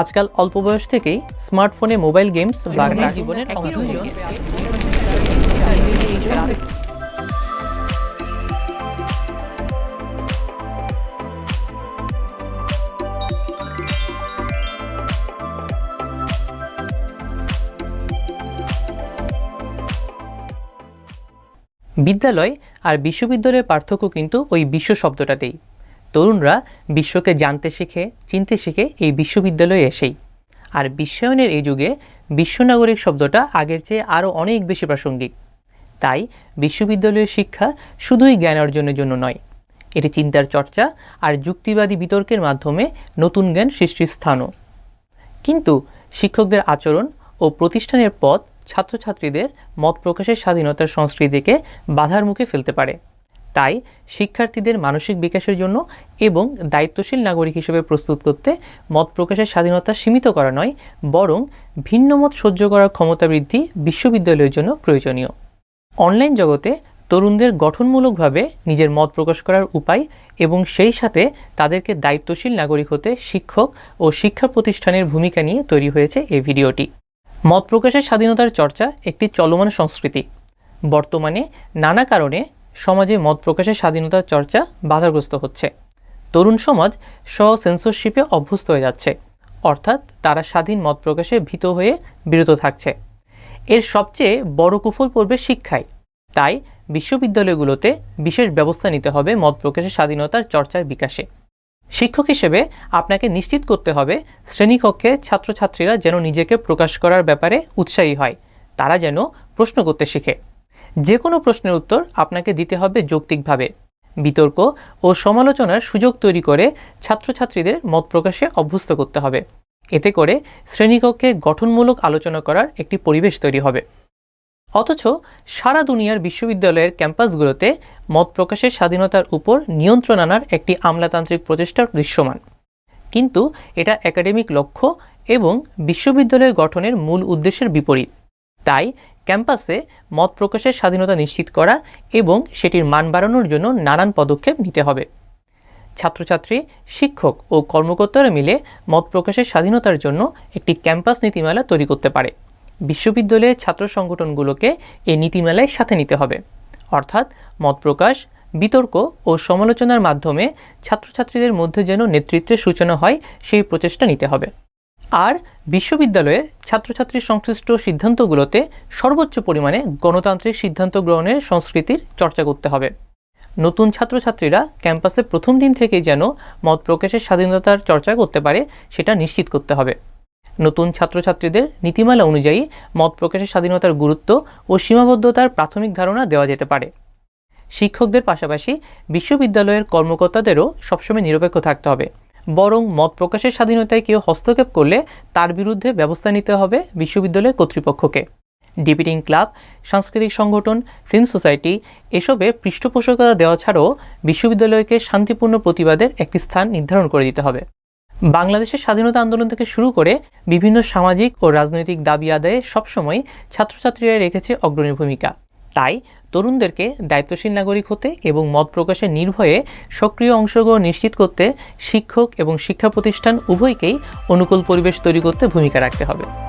আজকাল অল্প বয়স থেকেই স্মার্টফোনে মোবাইল গেমস বাংলা জীবনের অংশ। বিদ্যালয় আর বিশ্ববিদ্যালয়ের পার্থক্য কিন্তু ওই বিশ্ব শব্দটাতেই। তরুণরা বিশ্বকে জানতে শেখে, চিনতে শেখে এই বিশ্ববিদ্যালয়ে এসেই। আর বিশ্বায়নের এই যুগে বিশ্বনাগরিক শব্দটা আগের চেয়ে আরও অনেক বেশি প্রাসঙ্গিক। তাই বিশ্ববিদ্যালয়ের শিক্ষা শুধুই জ্ঞান অর্জনের জন্য নয়, এটি চিন্তার চর্চা আর যুক্তিবাদী বিতর্কের মাধ্যমে নতুন জ্ঞান সৃষ্টির স্থানও। কিন্তু শিক্ষকদের আচরণ ও প্রতিষ্ঠানের পথ ছাত্রছাত্রীদের মত প্রকাশের স্বাধীনতার সংস্কৃতিকে বাধার মুখে ফেলতে পারে। তাই শিক্ষার্থীদের মানসিক বিকাশের জন্য এবং দায়িত্বশীল নাগরিক হিসেবে প্রস্তুত করতে মত প্রকাশের স্বাধীনতা সীমিত করা নয়, বরং ভিন্ন মত সহ্য করার ক্ষমতা বৃদ্ধি বিশ্ববিদ্যালয়ের জন্য প্রয়োজনীয়। অনলাইন জগতে তরুণদের গঠনমূলকভাবে নিজের মত প্রকাশ করার উপায় এবং সেই সাথে তাদেরকে দায়িত্বশীল নাগরিক হতে শিক্ষক ও শিক্ষা প্রতিষ্ঠানের ভূমিকা নিয়ে তৈরি হয়েছে এই ভিডিওটি। মত প্রকাশের স্বাধীনতার চর্চা একটি চলমান সংস্কৃতি। বর্তমানে নানা কারণে সমাজে মত প্রকাশের স্বাধীনতার চর্চা বাধাগ্রস্ত হচ্ছে। তরুণ সমাজ স্ব সেন্সরশিপে অভ্যস্ত হয়ে যাচ্ছে। অর্থাৎ তারা স্বাধীন মত প্রকাশে ভীত হয়ে বিরত থাকছে। এর সবচেয়ে বড় কুফল পড়বে শিক্ষায়। তাই বিশ্ববিদ্যালয়গুলোতে বিশেষ ব্যবস্থা নিতে হবে মত প্রকাশের স্বাধীনতার চর্চার বিকাশে। শিক্ষক হিসেবে আপনাকে নিশ্চিত করতে হবে শ্রেণীকক্ষে ছাত্রছাত্রীরা যেন নিজেকে প্রকাশ করার ব্যাপারে উৎসাহী হয়। তারা যেন প্রশ্ন করতে শেখে। যে কোনো প্রশ্নের উত্তর আপনাকে দিতে হবে যৌক্তিকভাবে। বিতর্ক ও সমালোচনার সুযোগ তৈরি করে ছাত্রছাত্রীদের মত প্রকাশে অভ্যস্ত করতে হবে। এতে করে শ্রেণীকক্ষে গঠনমূলক আলোচনা করার একটি পরিবেশ তৈরি হবে। অথচ সারা দুনিয়ার বিশ্ববিদ্যালয়ের ক্যাম্পাসগুলোতে মত প্রকাশের স্বাধীনতার উপর নিয়ন্ত্রণ আনার একটি আমলাতান্ত্রিক প্রচেষ্টা দৃশ্যমান। কিন্তু এটা একাডেমিক লক্ষ্য এবং বিশ্ববিদ্যালয় গঠনের মূল উদ্দেশ্যের বিপরীত। তাই ক্যাম্পাসে মত প্রকাশের স্বাধীনতা নিশ্চিত করা এবং সেটির মান বাড়ানোর জন্য নানান পদক্ষেপ নিতে হবে। ছাত্রছাত্রী, শিক্ষক ও কর্মকর্তারা মিলে মত প্রকাশের স্বাধীনতার জন্য একটি ক্যাম্পাস নীতিমালা তৈরি করতে পারে। বিশ্ববিদ্যালয়ের ছাত্র সংগঠনগুলোকে এই নীতিমালায় সাথে নিতে হবে। অর্থাৎ মত প্রকাশ, বিতর্ক ও সমালোচনার মাধ্যমে ছাত্রছাত্রীদের মধ্যে যেন নেতৃত্বের সূচনা হয়, সেই প্রচেষ্টা নিতে হবে। আর বিশ্ববিদ্যালয়ে ছাত্রছাত্রী সংশ্লিষ্ট সিদ্ধান্তগুলোতে সর্বোচ্চ পরিমাণে গণতান্ত্রিক সিদ্ধান্ত গ্রহণের সংস্কৃতির চর্চা করতে হবে। নতুন ছাত্রছাত্রীরা ক্যাম্পাসে প্রথম দিন থেকেই যেন মত প্রকাশের স্বাধীনতার চর্চা করতে পারে, সেটা নিশ্চিত করতে হবে। নতুন ছাত্রছাত্রীদের নীতিমালা অনুযায়ী মত প্রকাশের স্বাধীনতার গুরুত্ব ও সীমাবদ্ধতার প্রাথমিক ধারণা দেওয়া যেতে পারে। শিক্ষকদের পাশাপাশি বিশ্ববিদ্যালয়ের কর্মকর্তাদেরও সবসময় নিরপেক্ষ থাকতে হবে। বরং মত প্রকাশের স্বাধীনতায় কেউ হস্তক্ষেপ করলে তার বিরুদ্ধে ব্যবস্থা নিতে হবে বিশ্ববিদ্যালয় কর্তৃপক্ষকে। ডিবেটিং ক্লাব, সাংস্কৃতিক সংগঠন, ফিল্ম সোসাইটি এসবে পৃষ্ঠপোষকতা দেওয়া ছাড়াও বিশ্ববিদ্যালয়কে শান্তিপূর্ণ প্রতিবাদের একটি স্থান নির্ধারণ করে দিতে হবে। বাংলাদেশের স্বাধীনতা আন্দোলন থেকে শুরু করে বিভিন্ন সামাজিক ও রাজনৈতিক দাবি আদায়ে সবসময় ছাত্রছাত্রীরা রেখেছে অগ্রণী ভূমিকা। তাই তরুণদেরকে দায়িত্বশীল নাগরিক হতে এবং মত প্রকাশে নির্ভয়ে সক্রিয় অংশগ্রহণ নিশ্চিত করতে শিক্ষক এবং শিক্ষা প্রতিষ্ঠান উভয়কেই অনুকূল পরিবেশ তৈরি করতে ভূমিকা রাখতে হবে।